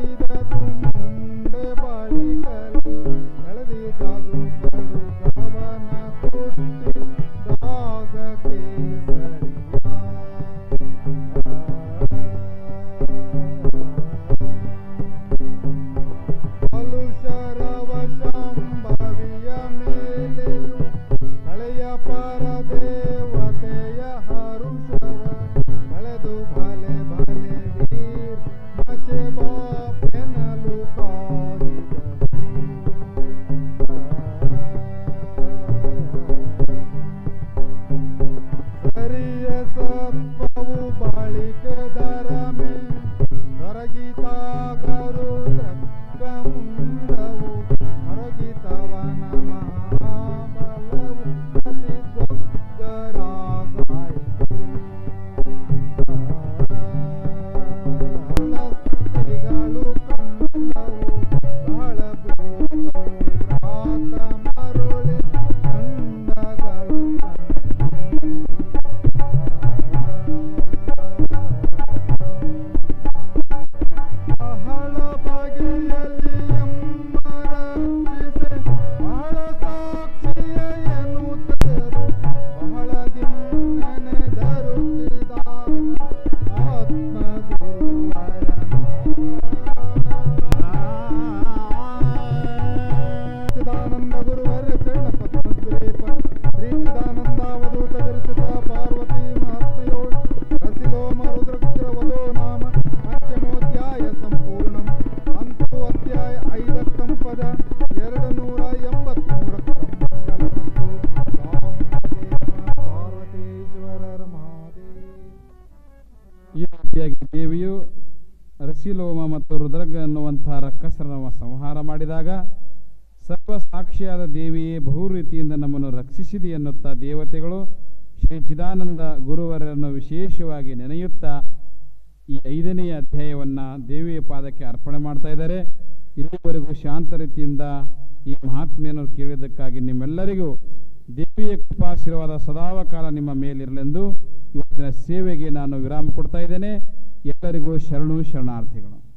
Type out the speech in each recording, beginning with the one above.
ਚਾਹੀਦਾ ਤੂੰ। ಯಕ್ಷಿಲೋಮ ಮತ್ತು ರುದ್ರಗ ಎನ್ನುವಂತಹ ರಕ್ಕಸರನ್ನು ಸಂಹಾರ ಮಾಡಿದಾಗ ಸರ್ವ ಸಾಕ್ಷಿಯಾದ ದೇವಿಯೇ ಬಹು ರೀತಿಯಿಂದ ನಮ್ಮನ್ನು ರಕ್ಷಿಸಿದೆ ಎನ್ನುತ್ತಾ ದೇವತೆಗಳು ಶ್ರೀ ಚಿದಾನಂದ ಗುರುವರನ್ನು ವಿಶೇಷವಾಗಿ ನೆನೆಯುತ್ತಾ ಈ ಐದನೆಯ ಅಧ್ಯಾಯವನ್ನು ದೇವಿಯ ಪಾದಕ್ಕೆ ಅರ್ಪಣೆ ಮಾಡ್ತಾ ಇದ್ದಾರೆ. ಇಲ್ಲಿವರೆಗೂ ಶಾಂತ ರೀತಿಯಿಂದ ಈ ಮಹಾತ್ಮೆಯನ್ನು ಕೇಳಿದ್ದಕ್ಕಾಗಿ ನಿಮ್ಮೆಲ್ಲರಿಗೂ ದೇವಿಯ ಕೃಪಾಶೀರ್ವಾದ ಸದಾವಕಾಲ ನಿಮ್ಮ ಮೇಲಿರಲೆಂದು ಸೇವೆಗೆ ನಾನು ವಿರಾಮ ಕೊಡ್ತಾ ಇದ್ದೇನೆ. ಎಲ್ಲರಿಗೂ ಶರಣು ಶರಣಾರ್ಥಿಗಳು.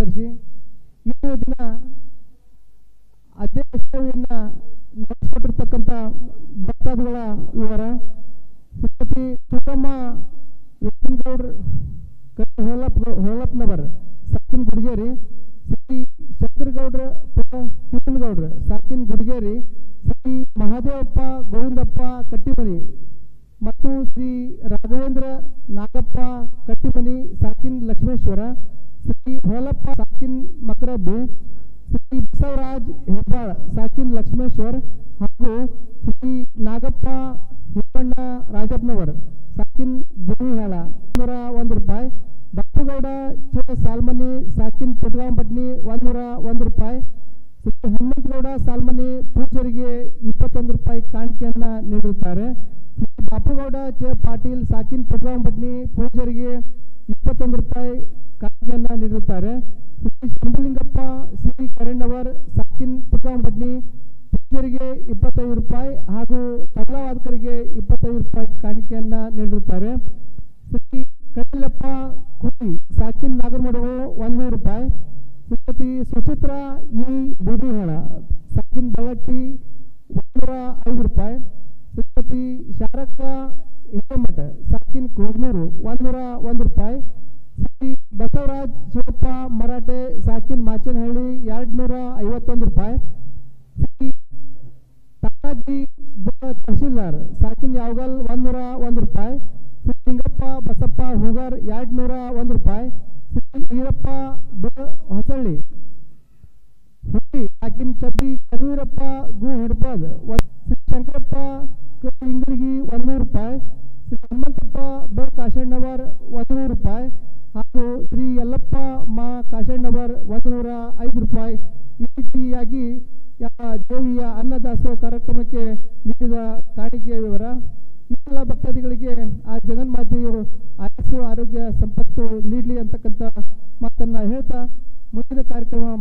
ನಮಸ್ಕರಿಸಿ ಇಂದಿನ ದಿನ ಅದೇ ಸೇವೆಯನ್ನು ನಡೆಸಿಕೊಟ್ಟಿರ್ತಕ್ಕಂಥ ಭಕ್ತಾದಿಗಳ ವಿವರ. ಶ್ರೀಮತಿ ಸುಬ್ಬಮ್ಮ ಲಕ್ಷ್ಮಣಗೌಡ್ರ ಹೋಲಪ್ ಹೋಲಪ್ನವರ್ ಸಾಕಿನ್ ಗುಡ್ಗೇರಿ. ಶ್ರೀ ಶಂಕರಗೌಡ್ರ ಹುಟ್ಟನಗೌಡ್ರ ಸಾಕಿನ್ ಗುಡ್ಗೇರಿ. ಶ್ರೀ ಮಹಾದೇವಪ್ಪ ಗೋವಿಂದಪ್ಪ ಕಟ್ಟಿಮನಿ. ಮತ್ತು ಶ್ರೀ ರಾಘವೇಂದ್ರ ನಾಗಪ್ಪ ಕಟ್ಟಿಮನಿ, ಸಾಕಿನ್ ಲಕ್ಷ್ಮೇಶ್ವರ. ಶ್ರೀ ಹೋಲಪ್ಪ ಸಾಕಿನ್ ಮಕರಬ್ಬಿ ಶ್ರೀ ಬಸವರಾಜ್ ಹೆಬ್ಬಾಳ್, ಸಾಕಿನ್ ಲಕ್ಷ್ಮೇಶ್ವರ್ ಹಾಗೂ ಶ್ರೀ ನಾಗಪ್ಪ ಹಿಪ್ಪಣ್ಣ ರಾಜಪ್ಪನವರ್. ಸಾಕಿನ್ ಭೂಮಿಹಾಳ ನೂರ ಒಂದು ರೂಪಾಯಿ. ಬಪ್ಪಗೌಡ ಚ ಸಾಲ್ಮನಿ, ಸಾಕಿನ್ ಪುಟ್ಗಾಂಪಟ್ನಿ ಒಂದೂರ ಒಂದು ರೂಪಾಯಿ. ಶ್ರೀ ಹನುಮಂತಗೌಡ ಸಾಲ್ಮನಿ ಪೂಜರಿಗೆ ಇಪ್ಪತ್ತೊಂದು ರೂಪಾಯಿ ಕಾಣಿಕೆಯನ್ನು ನೀಡುತ್ತಾರೆ ಶ್ರೀ ಬಾಪುಗೌಡ ಚೇ ಪಾಟೀಲ್, ಸಾಕಿನ್ ಪುಟ್ಗಾಂಪಟ್ನಿ ಪೂಜರಿಗೆ ಇಪ್ಪತ್ತೊಂದು ರೂಪಾಯಿ ಕಾಣಿಕೆಯನ್ನು ನೀಡಿರುತ್ತಾರೆ ಶ್ರೀ ಶಂಭುಲಿಂಗಪ್ಪ ಶ್ರೀ ಕರಣ್ಣವರ್ ಸಾಕಿನ್ ಪುಟ್ಟಂಪಟ್ನಿ ಪೂಜರಿಗೆ ಇಪ್ಪತ್ತೈದು ರೂಪಾಯಿ ಹಾಗೂ ತಬಲಾವಾದಕರಿಗೆ ಇಪ್ಪತ್ತೈದು ರೂಪಾಯಿ ಕಾಣಿಕೆಯನ್ನ ನೀಡಿರುತ್ತಾರೆ. ಶ್ರೀ ಕಟೀಲಪ್ಪ ಕುಟಿ ಸಾಕಿನ್ ನಾಗರಮಡುವು ಒಂದು ರೂಪಾಯಿ. ಶ್ರೀಮತಿ ಸುಚಿತ್ರ ಇ. ಬೂದಿಹಾಳ ಸಾಕಿನ್ ಬಳ್ಳಟ್ಟಿ, ಒಂದೂರ ಐದು ರೂಪಾಯಿ. ಶ್ರೀಮತಿ ಶಾರಕ್ಕ ಹಿರೇಮಠ, ಸಾಕಿನ್ ಕೋಗ್ನೂರು ಒಂದೂರ ಒಂದು ರೂಪಾಯಿ. ಬಸವರಾಜ್ ಶಿವಪ್ಪ ಮರಾಠೆ ಸಾಕಿನ್ ಮಾಚನಹಳ್ಳಿ ಎರಡು ನೂರ ಐವತ್ತೊಂದು ರೂಪಾಯಿ. ಬ ತಹಶೀಲ್ದಾರ್ ಸಾಕಿನ್ ಯಾವಗಲ್ ಒಂದೂರ ಒಂದು ರೂಪಾಯಿ. ಶ್ರೀ ಲಿಂಗಪ್ಪ ಬಸಪ್ಪ ಹುಗರ್ ಎರಡು ನೂರ ಒಂದು ರೂಪಾಯಿ. ಶ್ರೀ ಈರಪ್ಪ ಬ ಹೊಸಳ್ಳಿ. ಹುಟ್ಟಿ ಸಾಕಿನ್ ಚಬ್ಬಿ ಕರೂರಪ್ಪ ಗು ಹಿಡ್ಬಾದ್ ಶ್ರೀ ಶಂಕರಪ್ಪ ಇಂಗ್ಲಿಗಿ ಒಂದೂರು ರೂಪಾಯಿ. ಶ್ರೀ ಹನುಮಂತಪ್ಪ ಬ ಕಾಶಣ್ಣವರ್ ಒಂದೂರು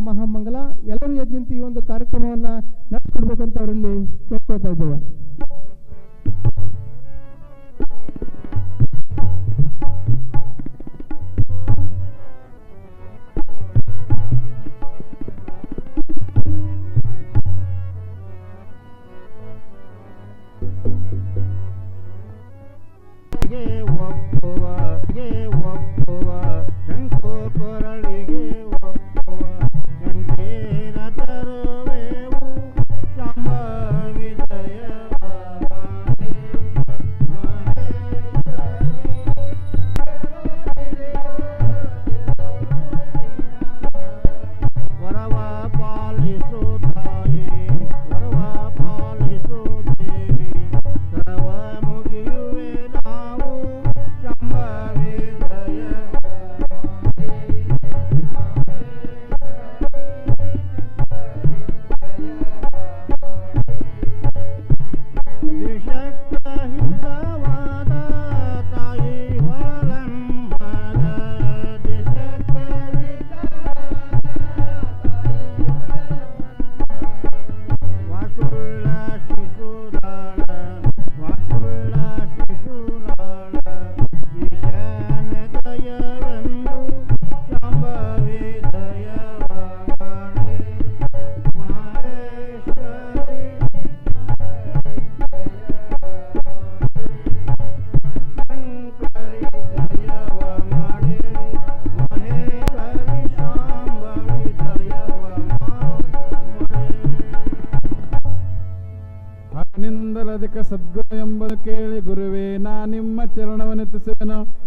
ಮಹಾಮಂಗಲ, ಎಲ್ಲರೂ ನಿಂತು ಈ ಒಂದು ಕಾರ್ಯಕ್ರಮವನ್ನ ನಡೆಸ್ಕೊಡ್ಬೇಕು ಅಂತ ಅವರಲ್ಲಿ ಕೇಳ್ಕೊಳ್ತಾ ಇದ್ದೇವೆ. ಒಪ್ಪುವ, ಗೆ ಒಪ್ಪುವ ಶಂಕು ಕೇಳಿ ಗುರುವೇ ನಾ ನಿಮ್ಮ ಚರಣವನ್ನು ತುಸುವೆನು ಕ-